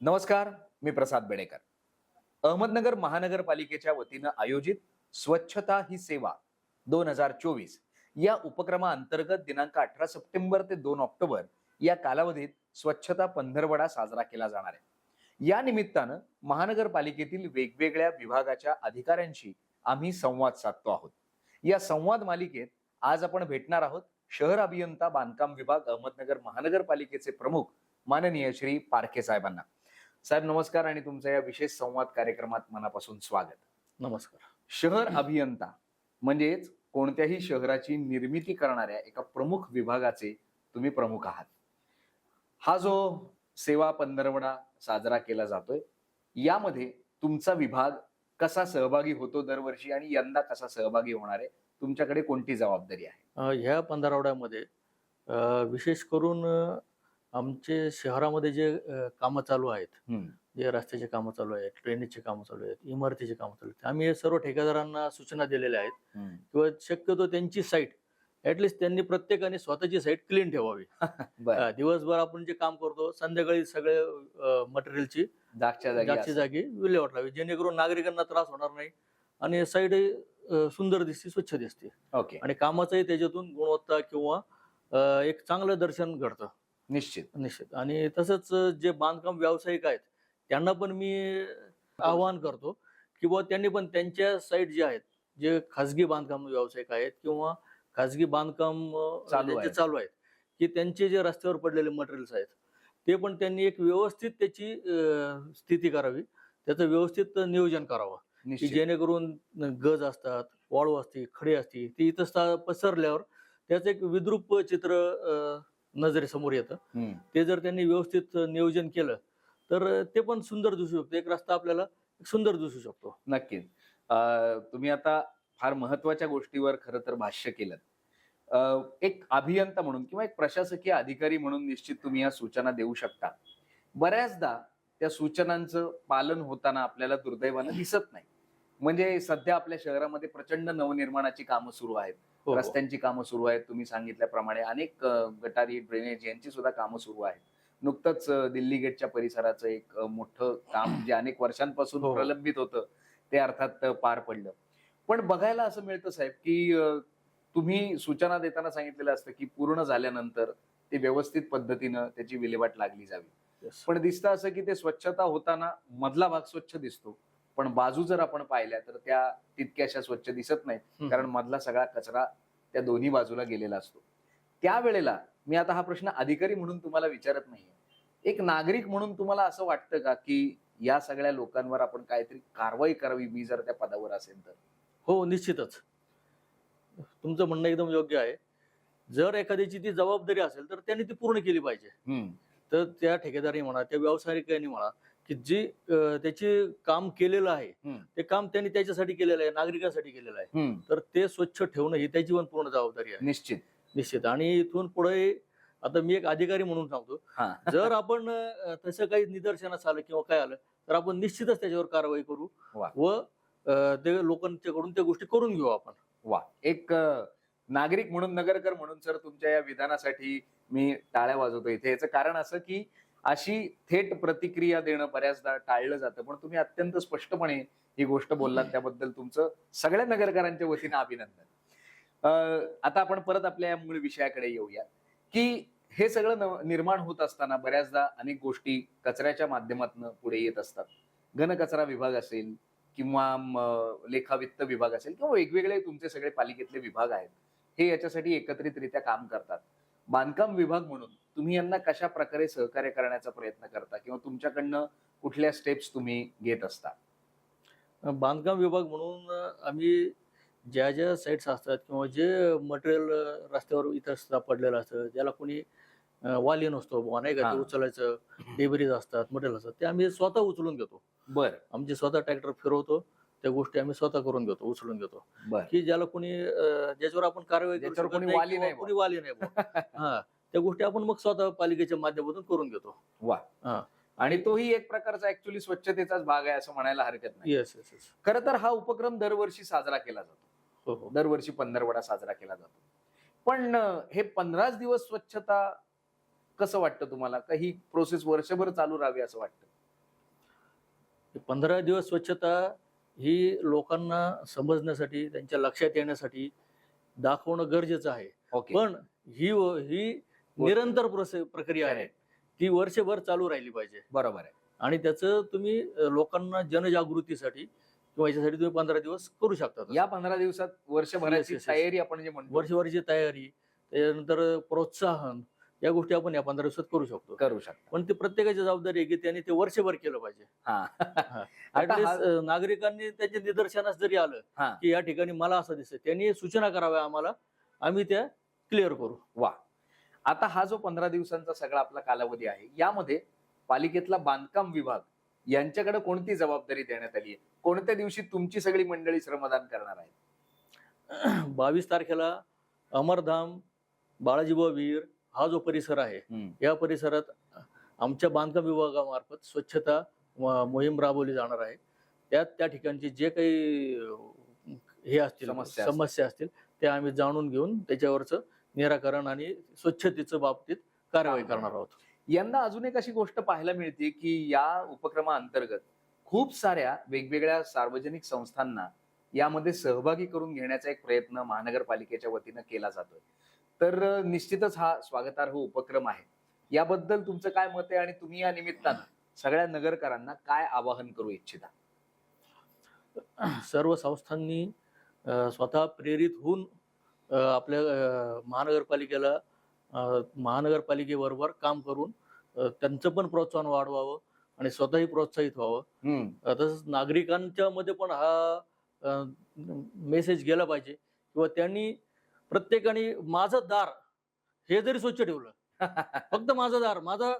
नमस्कार मी प्रसाद बेडेकर. अहमदनगर महानगरपालिकेच्या वतीनं आयोजित स्वच्छता ही सेवा दोन हजार चोवीस या उपक्रमाअंतर्गत दिनांक अठरा सप्टेंबर ते दोन ऑक्टोबर या कालावधीत स्वच्छता पंधरवडा साजरा केला जाणार आहे. या निमित्तानं महानगरपालिकेतील वेगवेगळ्या विभागाच्या अधिकाऱ्यांशी आम्ही संवाद साधतो आहोत. या संवाद मालिकेत आज आपण भेटणार आहोत शहर अभियंता बांधकाम विभाग अहमदनगर महानगरपालिकेचे प्रमुख माननीय श्री पारखे साहेबांना. साहेब नमस्कार आणि तुमच्या या विशेष संवाद कार्यक्रमात मनापासून स्वागत. नमस्कार. शहर अभियंता म्हणजेच कोणत्याही शहराची निर्मिती करणाऱ्या एका प्रमुख विभागाचे तुम्ही प्रमुख आहात. हा जो सेवा पंधरवडा साजरा केला जातोय यामध्ये तुमचा विभाग कसा सहभागी होतो दरवर्षी आणि यंदा कसा सहभागी होणार आहे? तुमच्याकडे कोणती जबाबदारी आहे? ह्या पंधरवड्यामध्ये अ, विशेष करून आमचे शहरामध्ये जे कामं चालू आहेत जे रस्त्याचे कामं चालू आहेत ट्रेनेचे कामं चालू आहेत इमारतीचे कामं चालू आहेत आम्ही हे सर्व ठेकेदारांना सूचना दिलेल्या आहेत. किंवा शक्यतो त्यांची साईट ऍटलिस्ट त्यांनी प्रत्येकाने स्वतःची साईट क्लीन ठेवावी. दिवसभर आपण जे काम करतो संध्याकाळी सगळे मटेरियलची जागच्या जागी विल्हेवाट लावी जेणेकरून नागरिकांना त्रास होणार नाही आणि साईट सुंदर दिसते स्वच्छ दिसते. ओके. आणि कामाचंही त्याच्यातून गुणवत्ता किंवा एक चांगलं दर्शन घडतं. निश्चित. निश्चित. आणि तसंच जे बांधकाम व्यावसायिक आहेत त्यांना पण मी आवाहन करतो किंवा त्यांनी पण त्यांच्या साईट जे आहेत जे खाजगी बांधकाम व्यावसायिक आहेत किंवा खाजगी बांधकाम चालू. चालू आहेत की त्यांचे जे रस्त्यावर पडलेले मटेरियल्स आहेत ते पण त्यांनी एक व्यवस्थित त्याची स्थिती करावी. त्याचं व्यवस्थित नियोजन करावं. जेणेकरून गज असतात वाळू असते खडे असते ती इथं पसरल्यावर त्याचं एक विद्रूप चित्र नजरेसमोर येतं. ते जर त्यांनी व्यवस्थित नियोजन केलं तर ते पण सुंदर दिसू शकतो. एक रस्ता आपल्याला सुंदर दिसू शकतो. नक्कीच. तुम्ही आता फार महत्त्वाच्या गोष्टीवर खरं तर भाष्य केलं एक अभियंता म्हणून किंवा एक प्रशासकीय अधिकारी म्हणून निश्चित तुम्ही या सूचना देऊ शकता. बऱ्याचदा त्या सूचनांचं पालन होताना आपल्याला दुर्दैवानं दिसत नाही. म्हणजे सध्या आपल्या शहरामध्ये प्रचंड नवनिर्माणाची कामं सुरू आहेत. रस्त्यांची कामं सुरू आहेत तुम्ही सांगितल्याप्रमाणे अनेक गटारी ड्रेनेज यांची सुद्धा कामं सुरू आहेत. नुकतंच दिल्ली गेटच्या परिसराचं एक मोठं काम जे अनेक वर्षांपासून हो, हो. प्रलंबित होतं ते अर्थात पार पडलं. पण बघायला असं मिळतं साहेब की तुम्ही सूचना देताना सांगितलेलं असतं की पूर्ण झाल्यानंतर ते व्यवस्थित पद्धतीनं त्याची विल्हेवाट लागली जावी. Yes. पण दिसतं असं की ते स्वच्छता होताना मधला भाग स्वच्छ दिसतो. पण बाजू जर आपण पाहिल्या तर त्या तितक्याशा स्वच्छ दिसत नाहीत. कारण मधला सगळा कचरा त्या दोन्ही बाजूला गेलेला असतो. त्यावेळेला मी आता हा प्रश्न अधिकारी म्हणून तुम्हाला विचारत नाहीये. एक नागरिक म्हणून तुम्हाला असं वाटतं का की या सगळ्या लोकांवर आपण काहीतरी कारवाई करावी मी जर त्या पदावर असेल तर? हो निश्चितच. तुमचं म्हणणं एकदम योग्य आहे. जर एखाद्याची ती जबाबदारी असेल तर त्यांनी ती पूर्ण केली पाहिजे. तर त्या ठेकेदारी म्हणा त्या व्यावसायिकांनी म्हणा की जे त्याचे काम केलेलं आहे. ते काम त्यांनी त्याच्यासाठी केलेलं आहे नागरिकांसाठी केलेलं आहे. तर ते स्वच्छ ठेवणं ही त्याची पण पूर्ण जबाबदारी आहे. निश्चित. निश्चित. आणि इथून पुढे आता मी एक अधिकारी म्हणून सांगतो. जर आपण तसं काही निदर्शनास आलं किंवा काय आलं तर आपण निश्चितच त्याच्यावर कारवाई करू वा. ते लोकांच्याकडून त्या गोष्टी करून घेऊ आपण. वा. एक नागरिक म्हणून नगरकर म्हणून सर तुमच्या या विधानासाठी मी टाळ्या वाजवतो. इथे याचं कारण असं की अशी थेट प्रतिक्रिया देणं बऱ्याचदा टाळलं जातं. पण तुम्ही अत्यंत स्पष्टपणे ही गोष्ट बोललात त्याबद्दल तुमचं सगळ्या नगरकरांच्या वतीनं अभिनंदन. अ, आता आपण परत आपल्या या मूळ विषयाकडे येऊया की हे सगळं निर्माण होत असताना बऱ्याचदा अनेक गोष्टी कचऱ्याच्या माध्यमातून पुढे येत असतात. घनकचरा विभाग असेल किंवा लेखावित्त विभाग असेल किंवा वेगवेगळे तुमचे सगळे पालिकेतले विभाग आहेत हे याच्यासाठी एकत्रितरित्या काम करतात. बांधकाम विभाग म्हणून तुम्ही यांना कशा प्रकारे सहकार्य करण्याचा प्रयत्न करता किंवा तुमच्याकडनं कुठल्या स्टेप्स तुम्ही घेत असता? बांधकाम विभाग म्हणून आम्ही ज्या ज्या साईट्स असतात किंवा जे मटेरियल रस्त्यावर इथं सापडलेलं असतं ज्याला कोणी वाली नसतो नाही का. ते उचलायचं डेबरीज असतात मटेरियल असतात ते आम्ही स्वतः उचलून घेतो. बर. आमचे स्वतः ट्रॅक्टर फिरवतो. त्या गोष्टी आम्ही स्वतः करून घेतो उचलून घेतो. की ज्याला कोणी ज्याच्यावर आपण कारवाई करू कोणी वाली नाही. कोणी वाली नाही. हा त्या गोष्टी आपण मग स्वतः पालिकेच्या माध्यमातून करून घेतो. वा. हा. आणि तोही एक प्रकारचा ऍक्च्युली स्वच्छतेचाच भाग आहे असं म्हणायला हरकत नाही. येस येस येस खरं तर हा उपक्रम दरवर्षी साजरा केला जातो. हो हो. दरवर्षी पंधरवडा साजरा केला जातो. पण हे पंधराच दिवस स्वच्छता कसं वाटतं तुम्हाला? का ही प्रोसेस वर्षभर चालू राहावी असं वाटतं? पंधरा दिवस स्वच्छता ही लोकांना समजण्यासाठी त्यांच्या लक्षात येण्यासाठी दाखवणं गरजेचं आहे. पण ही ही निरंतर प्रक्रिया आहे. ती वर्षभर चालू राहिली पाहिजे. बरोबर आहे. आणि त्याचं तुम्ही लोकांना जनजागृतीसाठी किंवा याच्यासाठी तुम्ही पंधरा दिवस करू शकता या पंधरा दिवसात वर्षभराची. तयारी आपण जे म्हणतो. वर्षभराची तयारी त्याच्यानंतर प्रोत्साहन या गोष्टी आपण या पंधरा दिवसात करू शकतो. करू शकतो. पण ते प्रत्येकाची जबाबदारी आहे की त्यांनी ते वर्षभर केलं पाहिजे. हा. At आता least, हा- अ, नागरिकांनी त्याच्या निदर्शनास जरी आलं हा. की या ठिकाणी मला असं दिसतं त्यांनी सूचना कराव्या आम्हाला आम्ही त्या क्लिअर करू. वा. आता हा जो पंधरा दिवसांचा सगळा आपला कालावधी आहे यामध्ये पालिकेतला बांधकाम विभाग यांच्याकडे कोणती जबाबदारी देण्यात आली आहे? कोणत्या दिवशी तुमची सगळी मंडळी श्रमदान करणार आहे बावीस तारखेला अमरधाम बाळाजीबा वीर हा जो परिसर आहे या परिसरात आमच्या बांधकाम विभागामार्फत स्वच्छता मोहीम राबवली जाणार आहे. त्यात त्या ठिकाणचे जे काही हे असतील समस्या असतील. ते आम्ही जाणून घेऊन त्याच्यावरचं निराकरण आणि स्वच्छतेचं बाबतीत कारवाई करणार आहोत. यंदा अजून एक अशी गोष्ट पाहायला मिळते की या उपक्रमाअंतर्गत खूप साऱ्या वेगवेगळ्या सार्वजनिक संस्थांना यामध्ये सहभागी करून घेण्याचा एक प्रयत्न महानगरपालिकेच्या वतीनं केला जातोय. तर निश्चितच हा स्वागतार्ह उपक्रम आहे. याबद्दल तुमचं काय मत आहे आणि तुम्ही या निमित्तानं सगळ्या नगरकरांना काय आवाहन करू इच्छिता? सर्व संस्थांनी स्वतः प्रेरित होऊन आपल्या महानगरपालिकेला महानगरपालिकेबरोबर काम करून त्यांचं पण प्रोत्साहन वाढवावं आणि स्वतःही प्रोत्साहित व्हावं. तसंच नागरिकांच्या मध्ये पण हा मेसेज गेला पाहिजे किंवा त्यांनी प्रत्येकाने माझं दार हे जरी स्वच्छ ठेवलं फक्त माझं दार माझा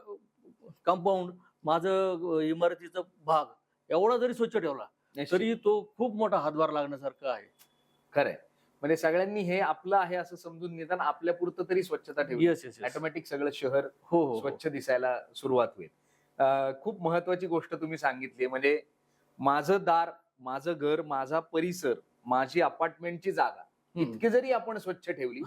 कंपाऊंड माझं इमारतीचा भाग एवढा जरी स्वच्छ ठेवला तरी तो खूप मोठा हातभार लागण्यासारखा आहे. खरंय. म्हणजे सगळ्यांनी हे आपलं आहे असं समजून निदान आपल्या पुरतं तरी स्वच्छता ठेवली. ऑटोमॅटिक सगळं शहर हो हो, हो. स्वच्छ दिसायला सुरुवात होईल. खूप महत्वाची गोष्ट तुम्ही सांगितली म्हणजे माझं दार माझं घर माझा परिसर माझी अपार्टमेंटची जागा. इतकी जरी आपण स्वच्छ ठेवली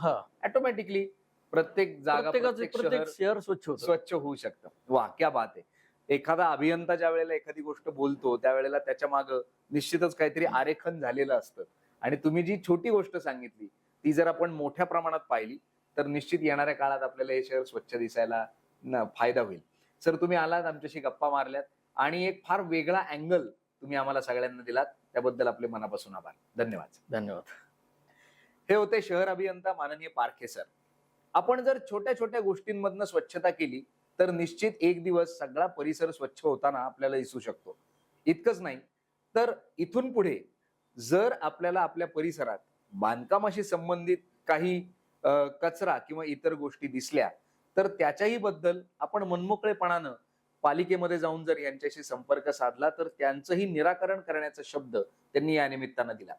ऑटोमॅटिकली प्रत्येक जागा प्रत्येक शहर स्वच्छ स्वच्छ होऊ शकतं. वा क्या बात आहे. एखादा अभियंता ज्या वेळेला एखादी गोष्ट बोलतो त्यावेळेला त्याच्या माग निश्चितच काहीतरी आरेखन झालेलं असतं. आणि तुम्ही जी छोटी गोष्ट सांगितली ती जर आपण मोठ्या प्रमाणात पाहिली तर निश्चित येणाऱ्या काळात आपल्याला हे शहर स्वच्छ दिसायला फायदा होईल. सर तुम्ही आलात आमच्याशी गप्पा मारल्यात आणि एक फार वेगळा अँगल तुम्ही आम्हाला सगळ्यांना दिलात त्याबद्दल आपले मनापासून आभार. धन्यवाद. धन्यवाद. हे होते शहर अभियंता माननीय पारखे सर. आपण जर छोट्या छोट्या गोष्टींमधनं स्वच्छता केली तर निश्चित एक दिवस सगळा परिसर स्वच्छ होताना आपल्याला दिसू शकतो. इतकंच नाही तर इथून पुढे जर आपल्याला आपल्या परिसरात बांधकामाशी संबंधित काही कचरा किंवा इतर गोष्टी दिसल्या तर त्याच्याही बद्दल आपण मनमोकळेपणानं पालिकेमध्ये जाऊन जर यांच्याशी संपर्क साधला तर त्यांचंही निराकरण करण्याचा शब्द त्यांनी या निमित्तानं दिला.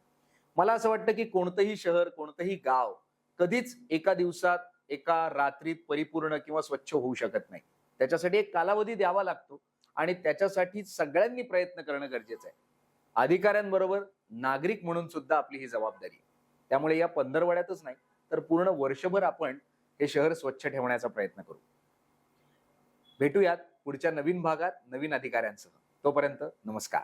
मला असं वाटतं की कोणतंही शहर कोणतंही गाव कधीच एका दिवसात एका रात्रीत परिपूर्ण किंवा स्वच्छ होऊ शकत नाही. त्याच्यासाठी एक कालावधी द्यावा लागतो आणि त्याच्यासाठी सगळ्यांनी प्रयत्न करणं गरजेचं आहे. अधिकाऱ्यांबरोबर नागरिक म्हणून सुद्धा आपली ही जबाबदारी त्यामुळे या पंधरवड्यातच नाही तर पूर्ण वर्षभर आपण हे शहर स्वच्छ ठेवण्याचा प्रयत्न करू. भेटूयात पुढच्या नवीन भागात नवीन अधिकाऱ्यांसह. तोपर्यंत नमस्कार.